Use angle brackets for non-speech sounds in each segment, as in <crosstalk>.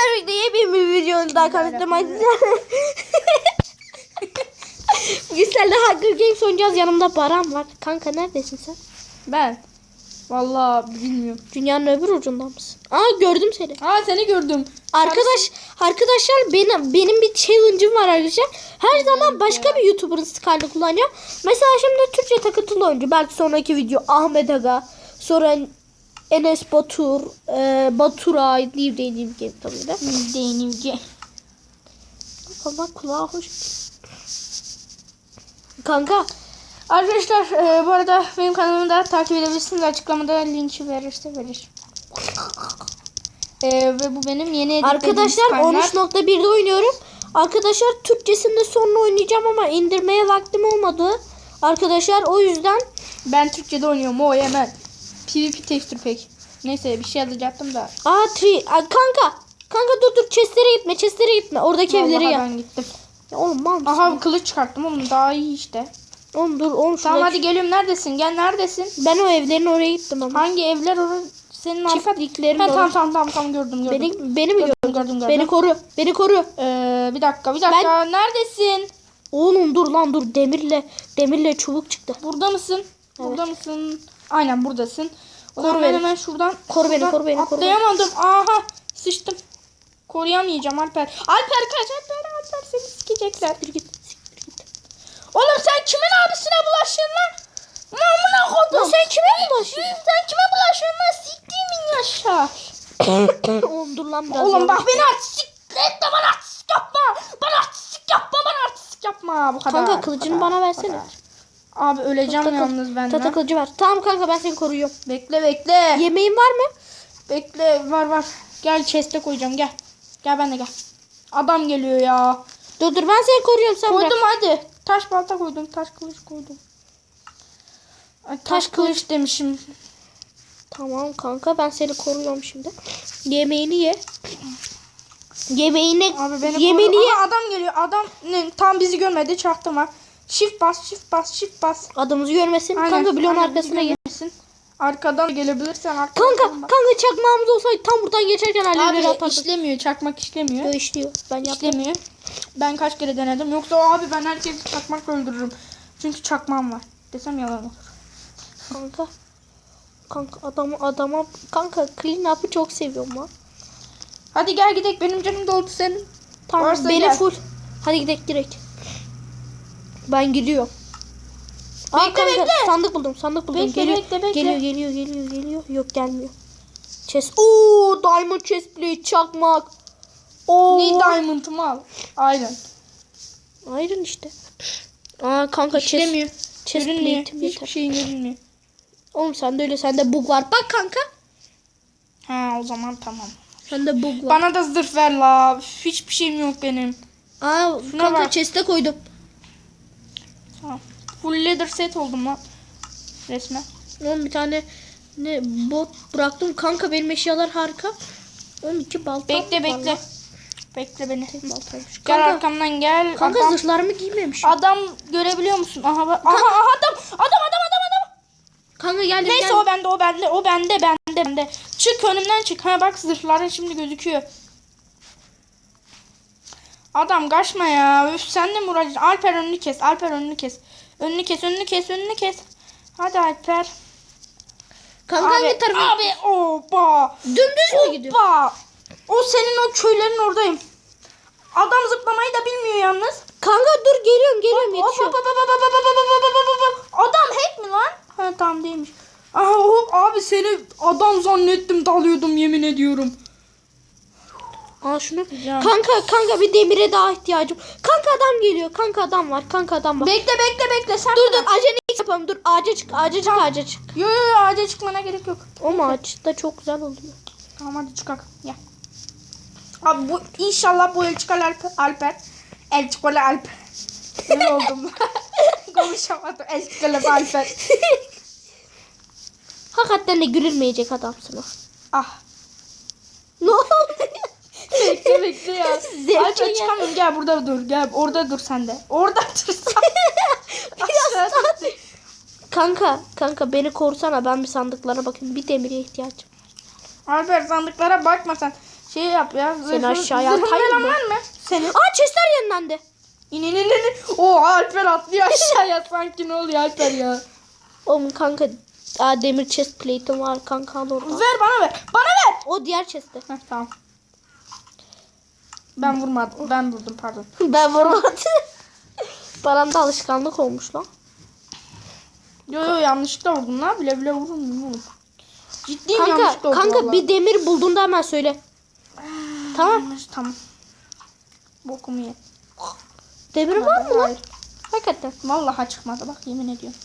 Arkadaşlar videoya bir bir videonun daha kanıtlamaydı. Güzel <laughs> de Hunger Games oynayacağız. Yanımda Baran var. Kanka neredesin sen? Ben. Vallahi bilmiyorum. Dünyanın öbür ucunda mısın? Aa gördüm seni. Aa seni gördüm. Arkadaş arkadaşlar benim benim bir challenge'ım var arkadaşlar. Her zaman başka bir YouTuber'ın skalını kullanacağım. Mesela şimdi Türkçe takıntılı oyuncu. Belki sonraki video Ahmet Aga, sonra Enes Batur, e, Baturay diye dediğim gibi tabii de. Denizci. Allah kulağa hoş. Kanka Arkadaşlar e, bu arada benim kanalımı da takip edebilirsiniz. Açıklamada linki verirse verir. E, ve bu benim yeni arkadaşlar skanlar. 13.1'de oynuyorum. Arkadaşlar Türkçesinde sonra oynayacağım ama indirmeye vaktim olmadı. Arkadaşlar o yüzden Ben Türkçe'de oynuyorum. O hemen. PvP texture pack. Neyse bir şey alacaktım da. Aa tri kanka. Kanka dur dur chestlere gitme chestlere gitme. Oradaki evleri Vallahi ya. ben gittim. ya. Oğlum mal mısın? Aha kılıç çıkarttım oğlum daha iyi işte. Oğlum dur oğlum Tamam şuraya- hadi geliyorum neredesin? Gel neredesin? Ben o evlerin oraya gittim ama. Hangi evler orası? Senin arka... Çiftliklerin Ha, tamam tamam tamam tamam gördüm gördüm. Beni, beni mi Gördüm, gördün? gördüm, gördüm. Beni koru. Beni koru. Ee, bir dakika bir dakika. Neredesin? Oğlum dur lan dur. Demirle demirle çubuk çıktı. Burada mısın? Burada mısın? Aynen buradasın. O Koru beni. ben hemen şuradan Koru beni, şuradan koru beni, koru beni. Atlayamadım. Aha sıçtım. Koruyamayacağım Alper. Alper kaç Alper Alper seni sikecekler. Siktir git. Siktir git. Oğlum sen kimin abisine bulaşıyorsun lan? Amına kodum. Sen kime bulaşıyorsun? <laughs> Sen kime bulaşıyorsun lan? Siktiğimin yaşa. <coughs> Oğlum dur lan biraz. Oğlum bak beni artistik etme bana artistik yapma. Bana artistik yapma bana artistik yapma. Bu kadar. Kanka kılıcını kadar, bana versene. kadar. Abi öleceğim Tahta yalnız ben. Tahta kılıcı ver. Tamam kanka ben seni koruyorum. Bekle bekle. Yemeğin var mı? Bekle var var. Gel chest'e koyacağım gel. Gel ben de gel. Adam geliyor ya. Dur dur ben seni koruyorum sen Koydum bırak. hadi. Taş balta koydum. Taş kılıç koydum. Ay, taş, kılıç demişim. Tamam kanka ben seni koruyorum şimdi. Yemeğini ye. Yemeğini Abi beni yemeğini koru. ye. Aha, adam geliyor. Adam tam bizi görmedi. Çaktırma. Shift bas, shift bas, shift bas. Adamımızı görmesin. Aynen, kanka bloğun aynen, arkasına bizi gel. görmesin. Arkadan gelebilirsen arkadan. Kanka bak. kanka çakmağımız olsaydı tam buradan geçerken Abi atardık. işlemiyor. Çakmak işlemiyor. Yo işliyor. Ben yaptım. İşlemiyor. Ben kaç kere denedim. Yoksa abi ben herkesi çakmakla öldürürüm. Çünkü çakmağım var. Desem yalan olur. Kanka. Kanka adamı adama kanka clean up'ı çok seviyorum lan. Hadi gel gidelim. Benim canım doldu senin. Tamam Varsa beni gel. full. Hadi gidelim direkt. Ben gidiyorum. Aa, Bekle, kanka, bekle. Sandık buldum. Sandık buldum. Bekle, geliyor, bekle, bekle. geliyor, geliyor, geliyor, geliyor. Yok gelmiyor. Chest. Oo, diamond chest plate çakmak. Oo. Ne diamond'ımı al. Aynen. Iron işte. Aa kanka chest. İşlemiyor. Chest Görünmüyor. plate'im Hiçbir yeter. şeyin görünmüyor. Oğlum sende öyle sende bug var. Bak kanka. Ha o zaman tamam. Sende bug var. Bana da zırh ver la. Hiçbir şeyim yok benim. Aa Şuna kanka bak. chest'e koydum. Full leather set oldum lan. Resmen. Oğlum bir tane ne bot bıraktım. Kanka benim eşyalar harika. 12 balta. Bekle bekle. lan. Bekle beni. Baltaymış. Gel Kanka, arkamdan gel. kanka adam, zırhlarımı giymemiş. adam görebiliyor musun? Aha bak. Aha, aha adam. Adam adam adam adam. Kanka geldim Neyse geldim. o bende o bende o bende bende bende. Çık önümden çık. Ha bak zırhların şimdi gözüküyor. Adam kaçma ya. Üf sen de mi uğraşacaksın? Alper önünü kes. Alper önünü kes. Önünü kes önünü kes önünü kes. Hadi Alper. Kanka abi, hangi tarafa? Abi oba. Dümdüz mü gidiyor? Oba. O senin o köylerin oradayım. Adam zıplamayı da bilmiyor yalnız. Kanka dur geliyorum geliyorum Hop, yetişiyorum. hop, hop, hop, hop, hop, hop, hop, hop, hop, hop. Adam hack mi lan? Ha tamam değilmiş. Aha hop abi seni adam zannettim dalıyordum yemin ediyorum. Aa şunu. Ya. Kanka kanka bir demire daha ihtiyacım. Kanka adam geliyor. Kanka adam var. Kanka adam var. Bekle bekle bekle sen dur dur acele yapalım. Dur ağaca çık. Ağaca çık ağaca çık. Yo yo yo ağaca çıkmana gerek yok. O ağaçta çok güzel oluyor. Tamam hadi çıkak. Gel. Abi bu inşallah bu el çıkar Alper. Alper. El çıkar Alper. Ne oldum? <laughs> Konuşamadım. El çıkar Alper. <laughs> Hakikaten de gülünmeyecek adamsın o. Ah. Bekle bekle ya. Alper gel. çıkamıyorum. Gel burada dur. Gel orada dur sen de. Orada dur sen. <laughs> Dur. kanka kanka beni korusana ben bir sandıklara bakayım. Bir demire ihtiyacım. Alper sandıklara bakma sen. Şey yap ya. Seni aşağıya atayım mı? var mı? Senin. Aa chestler yenilendi. İn in in in. Oo Alper atlıyor <laughs> aşağıya sanki ne oluyor Alper ya. Oğlum kanka aa, demir chest plate'im var kanka al oradan. Ver bana ver. Bana ver. O diğer chest'te. Heh, tamam. Ben vurmadım. Ben vurdum pardon. <laughs> ben vurmadım. Baran da alışkanlık olmuş lan. Yo yo yanlışlıkla vurdum lan. Bile bile vurdum oğlum. Ciddiyim Kanka yanlışlıkla vurdum kanka vallahi. bir demir bulduğunda hemen söyle. Tamam. Yanlış, Tamam. Bokumu ye. Demir var mı lan? Hayır. Hakikaten. Vallahi çıkmadı bak yemin ediyorum.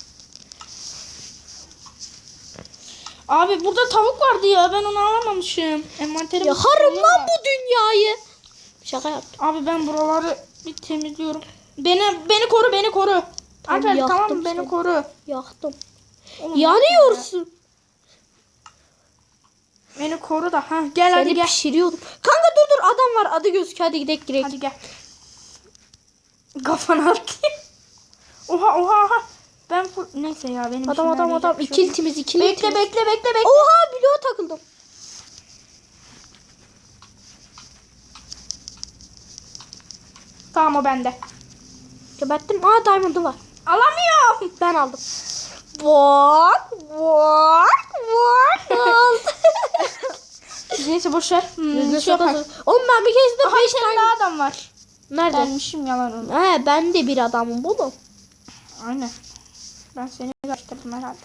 Abi burada tavuk vardı ya ben onu alamamışım. Envanterim Ya harım lan bu dünyayı. Şaka yaptım. Abi ben buraları bir temizliyorum. Beni beni koru beni koru. Tamam, Alper tamam mı? beni seni. koru. Yaktım. Oğlum, Yanıyorsun. Beni koru da ha gel hadi Seni gel. pişiriyordum. Kanka dur dur adam var adı gözüküyor hadi gidelim girek. Hadi gel. Kafana atayım. <laughs> Oha oha oha. Ben full... Neyse ya benim Adam adam adam iki şey iltimiz iki Bekle iltimiz. bekle bekle bekle. Oha bloğa takıldım. Tamam o bende. Geberttim. Aa diamond'ı var. Alamıyorum. <laughs> Ben aldım. Bak bak bak. aldım. Neyse boşver. Hmm, şey yapar. Oğlum ben bir kez de Aha 5 bir tane daha adam var. Nerede? Gelmişim yalan onu. He ben de bir adamım oğlum. Aynen. Ben seni gösterdim herhalde.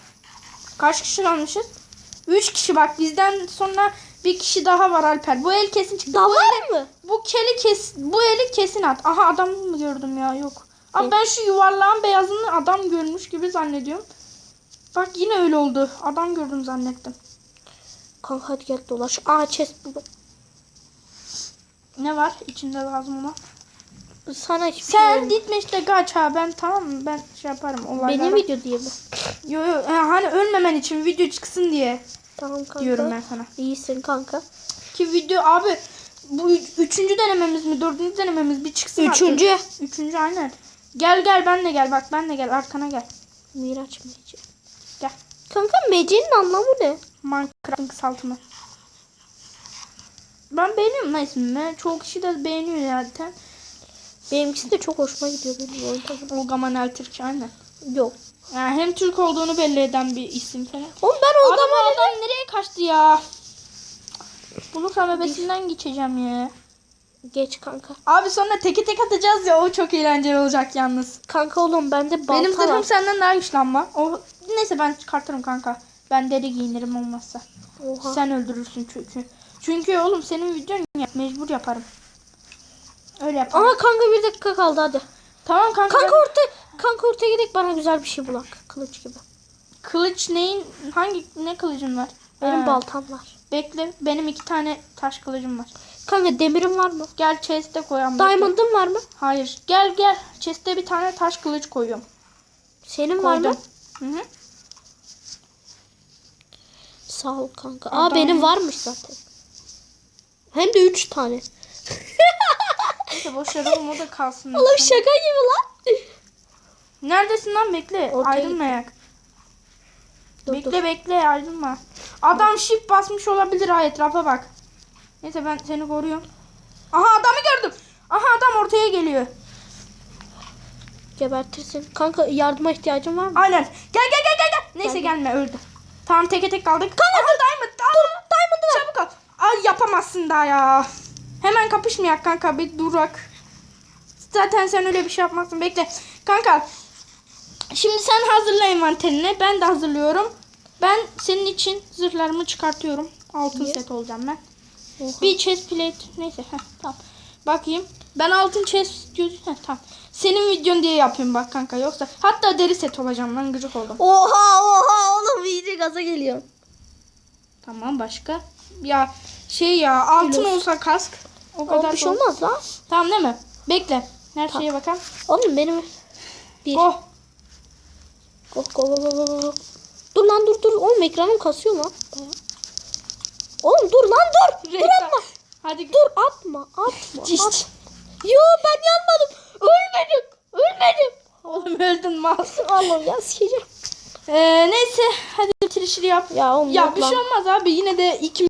Kaç kişi kalmışız? 3 kişi bak bizden sonra bir kişi daha var Alper. Bu el kesin çıktı. Daha Bu var eli- mı? Bu keli kes bu eli kesin at. Aha adam mı gördüm ya yok. Abi ben şu yuvarlağın beyazını adam görmüş gibi zannediyorum. Bak yine öyle oldu. Adam gördüm zannettim. Kanka hadi gel dolaş. Aa chest buldum. Ne var içinde lazım olan? Sana hiçbir şey Sen olmaz. gitme işte kaç ha ben tamam mı ben şey yaparım olaylara. Benim video diye mi? Yo yo e, hani ölmemen için video çıksın diye Tamam kanka. diyorum ben sana. İyisin kanka. Ki video abi bu üç- üçüncü denememiz mi dördüncü denememiz bir çıksın artık. Üçüncü. Üçüncü aynen. Gel gel ben de gel bak ben de gel arkana gel. Miraç Meci. Gel. Kanka Meci'nin anlamı ne? Minecraft'ın kısaltımı. Ben beğeniyorum lan ismini. Çoğu kişi de beğeniyor zaten. Benimkisi de çok hoşuma gidiyor benim oyun tabii. Olgamanel Türk aynen. Yok. Yani hem Türk olduğunu belli eden bir isim falan. Oğlum ben o Adam, zaman adam nereye kaçtı ya? Bulursam ebesinden geçeceğim ya. geç kanka. Abi sonra teke tek atacağız ya o çok eğlenceli olacak yalnız. Kanka oğlum bende balta Benim zırhım senden daha güçlü ama. O, neyse ben çıkartırım kanka. Ben deri giyinirim olmazsa. Oha. Sen öldürürsün çünkü. Çünkü oğlum senin videon yap. Mecbur yaparım. Öyle yaparım. Aha kanka bir dakika kaldı hadi. Tamam kanka. Kanka orta kanka ortaya gidelim bana güzel bir şey bulak. Kılıç gibi. Kılıç neyin? Hangi ne kılıcın var? Benim Ha, baltam var. Bekle. Benim iki tane taş kılıcım var. Kanka demirim var mı? Gel chest'e koyalım. bekle. Diamond'ın var mı? Hayır. Gel gel. Chest'e bir tane taş kılıç koyuyorum. Senin var Koydum. mı? Hı hı. Sağ ol kanka. Aa Adam- benim varmış zaten. Hem de 3 tane. Neyse boş ver oğlum o da kalsın. Oğlum şaka gibi lan. Neredesin lan bekle. Ortaya Ayrılma ayak. Dur, bekle dur. bekle ayrılma. Adam shift basmış olabilir ha etrafa bak. Neyse ben seni koruyorum. Aha adamı gördüm. Aha adam ortaya geliyor. Gebertirsin. Kanka yardıma ihtiyacın var mı? Aynen. Gel gel gel gel gel. Neyse Geldim. gelme öldü. Tamam teke tek kaldık. Kanka Aha, diamond. Dur diamond'ı ver. Çabuk al. Ay yapamazsın daha ya. Hemen kapışmayak kanka bir durak. Zaten sen öyle bir şey yapmazsın. Bekle. Kanka. Şimdi sen hazırla envanterini. Ben de hazırlıyorum. Ben senin için zırhlarımı çıkartıyorum. Altın Niye? set olacağım ben. Oha. Bir chest plate. Neyse. Heh, tamam. Bakayım. Ben altın chest diyor. Heh, tamam. Senin videon diye yapıyorum bak kanka. Yoksa hatta deri set olacağım. Ben gıcık oldum. Oha oha oğlum iyice gaza geliyor. Tamam başka. Ya şey ya altın olsa kask. O Oğlum kadar bir şey olmaz lan. Tamam değil mi? Bekle. Her şeye bakalım. Oğlum benim bir. Oh. Go, go, go, go, go. Dur lan dur dur. Oğlum ekranım kasıyor lan. Oğlum dur lan dur. <laughs> Dur atma. Hadi Dur atma atma. <laughs> Cist. At. Yo ben yanmadım. Ölmedim. Ölmedim. Oğlum öldün mal. <laughs> Allah'ım ya sikeceğim. Ee, neyse hadi bitirişini yap. Ya oğlum Ya bir lan. şey olmaz abi. Yine de iki